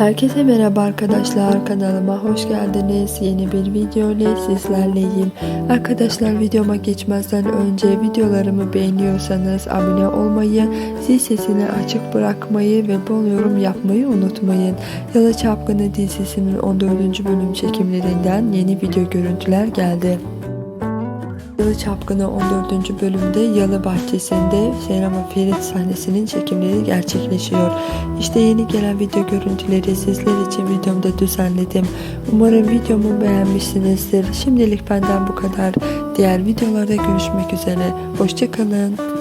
Herkese merhaba arkadaşlar kanalıma hoş geldiniz. Yeni bir video ile sizlerleyim. Arkadaşlar videoma geçmezden önce videolarımı beğeniyorsanız abone olmayı, zil sesini açık bırakmayı ve bol yorum yapmayı unutmayın. Yalı Çapkını dizisinin 14. bölüm çekimlerinden yeni video görüntüler geldi. Yalı Çapkını 14. bölümde Yalı Bahçesi'nde Serama Ferit sahnesinin çekimleri gerçekleşiyor. İşte yeni gelen video görüntüleri sizler için videomda düzenledim. Umarım videomu beğenmişsinizdir. Şimdilik benden bu kadar. Diğer videolarda görüşmek üzere. Hoşçakalın.